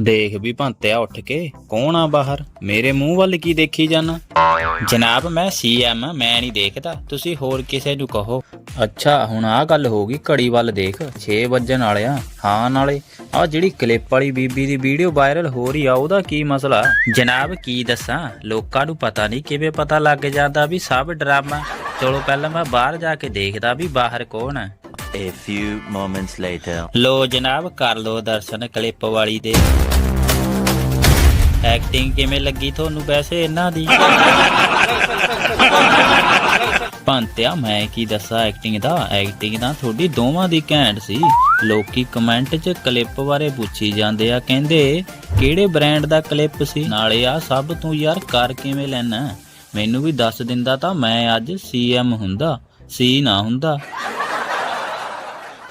ਦੇਖ ਵੀ ਭੰਤਿਆ ਉੱਠ ਕੇ, ਕੌਣ ਆ ਬਾਹਰ? ਮੇਰੇ ਮੂੰਹ ਵੱਲ ਕੀ ਦੇਖੀ ਜਾਣਾ ਜਨਾਬ, ਮੈਂ ਸੀਐਮ ਮੈਂ ਨਹੀਂ ਦੇਖਦਾ। ਤੁਸੀਂ ਹੋਰ ਕਿਸੇ ਨੂੰ ਕਹੋ। ਅੱਛਾ, ਹੁਣ ਆਹ ਗੱਲ ਹੋ ਗਈ ਘੜੀ ਵੱਲ ਦੇਖ 6 ਵੱਜਣ ਵਾਲੇ ਆ ਹਾਂ, ਨਾਲੇ ਆ ਜਿਹੜੀ ਕਲਿੱਪ ਵਾਲੀ ਬੀਬੀ ਦੀ ਵੀਡੀਓ ਵਾਇਰਲ ਹੋ ਰਹੀ ਆ, ਉਹਦਾ ਕੀ ਮਸਲਾ? ਜਨਾਬ, ਕੀ ਦੱਸਾਂ? ਲੋਕਾਂ ਨੂੰ ਪਤਾ ਨਹੀਂ ਕਿਵੇਂ ਪਤਾ ਲੱਗ ਜਾਂਦਾ ਵੀ ਸਭ ਡਰਾਮਾ। ਚਲੋ, ਪਹਿਲਾਂ ਮੈਂ ਬਾਹਰ ਜਾ ਕੇ ਦੇਖਦਾ ਵੀ ਬਾਹਰ ਕੌਣ ਹੈ A few moments later. ਲੋ ਜਨਾਬ, ਕਰ ਲੋ ਦਰਸ਼ਨ ਕਲਿੱਪ ਵਾਲੀ ਦੇ। ਐਕਟਿੰਗ ਕਿਵੇਂ ਲੱਗੀ ਤੁਹਾਨੂੰ ਵੈਸੇ ਇਹਨਾਂ ਦੀ? ਪੰਤਿਆ ਮੈਂ ਕੀ ਦੱਸਾਂ ਐਕਟਿੰਗ ਦਾ ਐਕਟਿੰਗ ਤਾਂ ਤੁਹਾਡੀ ਦੋਵਾਂ ਦੀ ਘੈਂਟ ਸੀ। ਲੋਕੀ ਕਮੈਂਟ 'ਚ ਕਲਿੱਪ ਬਾਰੇ ਪੁੱਛੀ ਜਾਂਦੇ ਆ, ਕਹਿੰਦੇ, ਕਿਹੜੇ ਬ੍ਰਾਂਡ ਦਾ ਕਲਿੱਪ ਸੀ? ਨਾਲੇ ਆ, ਸਭ ਤੂੰ ਯਾਰ ਕਰ ਕਿਵੇਂ ਲੈਣਾ? ਮੈਨੂੰ ਵੀ ਦੱਸ ਦਿੰਦਾ ਤਾਂ ਮੈਂ ਅੱਜ ਸੀਐਮ ਹੁੰਦਾ ਸੀ ਨਾ ਹੁੰਦਾ।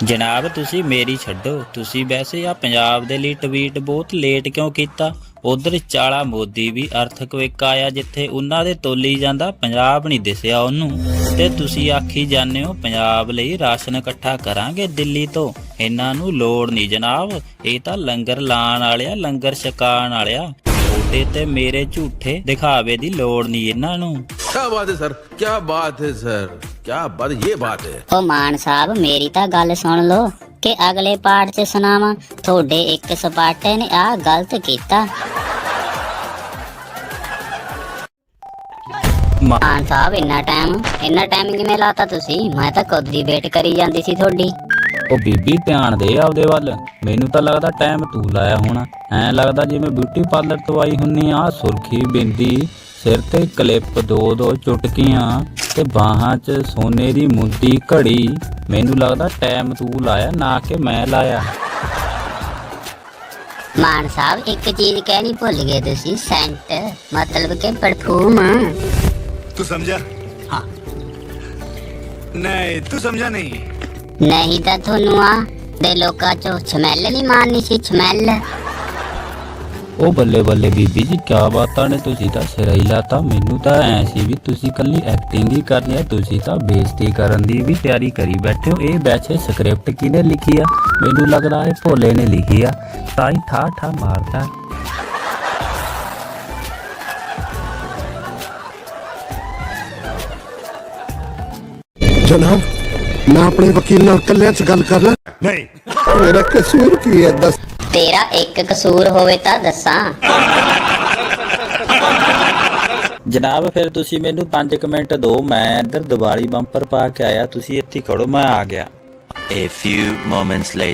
ਜਨਾਬ, ਤੁਸੀਂ ਮੇਰੀ ਛੱਡੋ। ਤੁਸੀਂ ਵੈਸੇ ਆ ਪੰਜਾਬ ਦੇ ਲਈ ਟਵੀਟ ਬਹੁਤ ਲੇਟ ਕਿਉਂ ਕੀਤਾ? ਉਧਰ ਚਾਲਾ ਮੋਦੀ ਵੀ ਅਰਥਕਵੇਕ ਆਇਆ ਜਿੱਥੇ ਉਹਨਾਂ ਦੇ ਤੋਲੀ ਜਾਂਦਾ, ਪੰਜਾਬ ਨਹੀਂ ਦਿਸਿਆ ਉਹਨੂੰ। ਤੇ ਤੁਸੀਂ ਆਖੀ ਜਾਂਦੇ ਹੋ, ਪੰਜਾਬ ਲਈ ਰਾਸ਼ਨ ਇਕੱਠਾ ਕਰਾਂਗੇ ਦਿੱਲੀ ਤੋਂ। ਇਹਨਾਂ ਨੂੰ ਲੋੜ ਨਹੀਂ ਜਨਾਬ। ਇਹ ਤਾਂ ਲੰਗਰ ਲਾਣ ਵਾਲਿਆ, ਲੰਗਰ ਛਕਾਣ ਵਾਲਿਆ। ਤੁਹਾਡੇ ਤੇ ਮੇਰੇ ਝੂਠੇ ਦਿਖਾਵੇ ਦੀ ਲੋੜ ਨਹੀਂ ਇਹਨਾਂ ਨੂੰ। ਕੀ ਬਾਤ ਹੈ ਸਰ ਕੀ ਬਾਤ ਹੈ ਸਰ। ਕਿਆ ਬਦ ਇਹ ਬਾਤ ਹੈ? ਓ ਮਾਨ ਸਾਹਿਬ ਮੇਰੀ ਤਾਂ ਗੱਲ ਸੁਣ ਲਓ ਕਿ ਅਗਲੇ ਪਾਠ 'ਚ ਸੁਣਾਵਾਂ। ਤੁਹਾਡੇ ਇੱਕ ਸਪਾਟੇ ਨੇ ਆ ਗਲਤ ਕੀਤਾ। ਮਾਨ ਸਾਹਿਬ ਇੰਨਾ ਟਾਈਮ ਇੰਨਾ ਟਾਈਮ ਕਿਵੇਂ ਲਾਤਾ ਤੁਸੀਂ? ਮੈਂ ਤਾਂ ਖੁਦ ਦੀ ਵੇਟ ਕਰੀ ਜਾਂਦੀ ਸੀ ਤੁਹਾਡੀ। ਉਹ ਬੀਬੀ ਧਿਆਨ ਦੇ ਆਪਦੇ ਵੱਲ। ਮੈਨੂੰ ਤਾਂ ਲੱਗਦਾ ਟਾਈਮ ਤੂੰ ਲਾਇਆ ਹੁਣ। ਐ ਲੱਗਦਾ ਜਿਵੇਂ ਬਿਊਟੀ ਪਾਰਲਰ ਤੋਂ ਆਈ ਹੁੰਨੀ ਆ ਸੁਰਖੀ ਬਿੰਦੀ ਸਿਰ ਤੇ ਕਲਿੱਪ ਦੋ ਦੋ ਚੁਟਕੀਆਂ। ਤੇ ਬਾਹਾਂ 'ਚ ਸੋਨੇ ਦੀ ਮੁੰਦੀ ਘੜੀ। ਮੈਨੂੰ ਲੱਗਦਾ ਟਾਈਮ ਤੂੰ ਲਾਇਆ ਨਾ ਕਿ ਮੈਂ ਲਾਇਆ। ਮਾਨ ਸਾਹਿਬ ਇੱਕ ਚੀਜ਼ ਕਹਿਣੀ ਭੁੱਲ ਗਏ ਤੁਸੀਂ ਸੈਂਟ ਮਤਲਬ ਕਿ ਪਰਫਿਊਮ ਤੂੰ ਸਮਝਾ ਹਾਂ। ਨਹੀਂ ਤੂੰ ਸਮਝਾ ਨਹੀਂ? ਨਹੀਂ ਤਾਂ ਤੁਹਾਨੂੰ ਆ ਦੇ ਲੋਕਾਂ ਚੋਂ ਛਮੈਲ ਨਹੀਂ ਮਾਰਨੀ ਸੀ ਛਮੈਲ ਉਹ ਬੱਲੇ ਬੱਲੇ ਬੀਬੀ ਜੀ ਕੀ ਬਾਤਾਂ ਨੇ? ਤੁਸੀਂ ਤਾਂ ਸਿਰ ਹੀ ਲਾਤਾ। ਮੈਨੂੰ ਤਾਂ ਐ ਸੀ ਵੀ ਤੁਸੀਂ ਕੱਲੀ ਐਕਟਿੰਗ ਹੀ ਕਰਨੀ ਹੈ ਤੁਸੀਂ ਤਾਂ ਬੇਇੱਜ਼ਤੀ ਕਰਨ ਦੀ ਵੀ ਤਿਆਰੀ ਕਰੀ ਬੈਠੇ ਹੋ। ਇਹ ਵੈਸੇ ਸਕ੍ਰਿਪਟ ਕਿਹਨੇ ਲਿਖੀ ਆ? ਮੈਨੂੰ ਲੱਗਦਾ ਇਹ ਭੋਲੇ ਨੇ ਲਿਖੀ ਆ। ਤਾਂ ਹੀ ਠਾ ਠਾ ਮਾਰਦਾ। ਜਨਾਬ ਮੈਂ ਆਪਣੇ ਵਕੀਲ ਨਾਲ ਇਕੱਲਿਆਂ 'ਚ ਗੱਲ ਕਰ ਲਾਂ। नहीं ਮੇਰਾ ਕਸੂਰ ਕੀ ਹੈ? ਦੱਸ। ਤੇਰਾ ਇੱਕ ਕਸੂਰ ਹੋਵੇ ਤਾਂ ਦੱਸਾਂ ਜਨਾਬ, ਫਿਰ ਤੁਸੀਂ ਮੈਨੂੰ 5 ਮਿੰਟ ਦਿਓ ਮੈਂ ਇੱਧਰ ਦੀਵਾਲੀ ਬੰਪਰ ਪਾ ਕੇ ਆਇਆ, ਤੁਸੀਂ ਇੱਥੇ ਹੀ ਖੜੋ, ਮੈਂ ਆ ਗਿਆ A few moments later.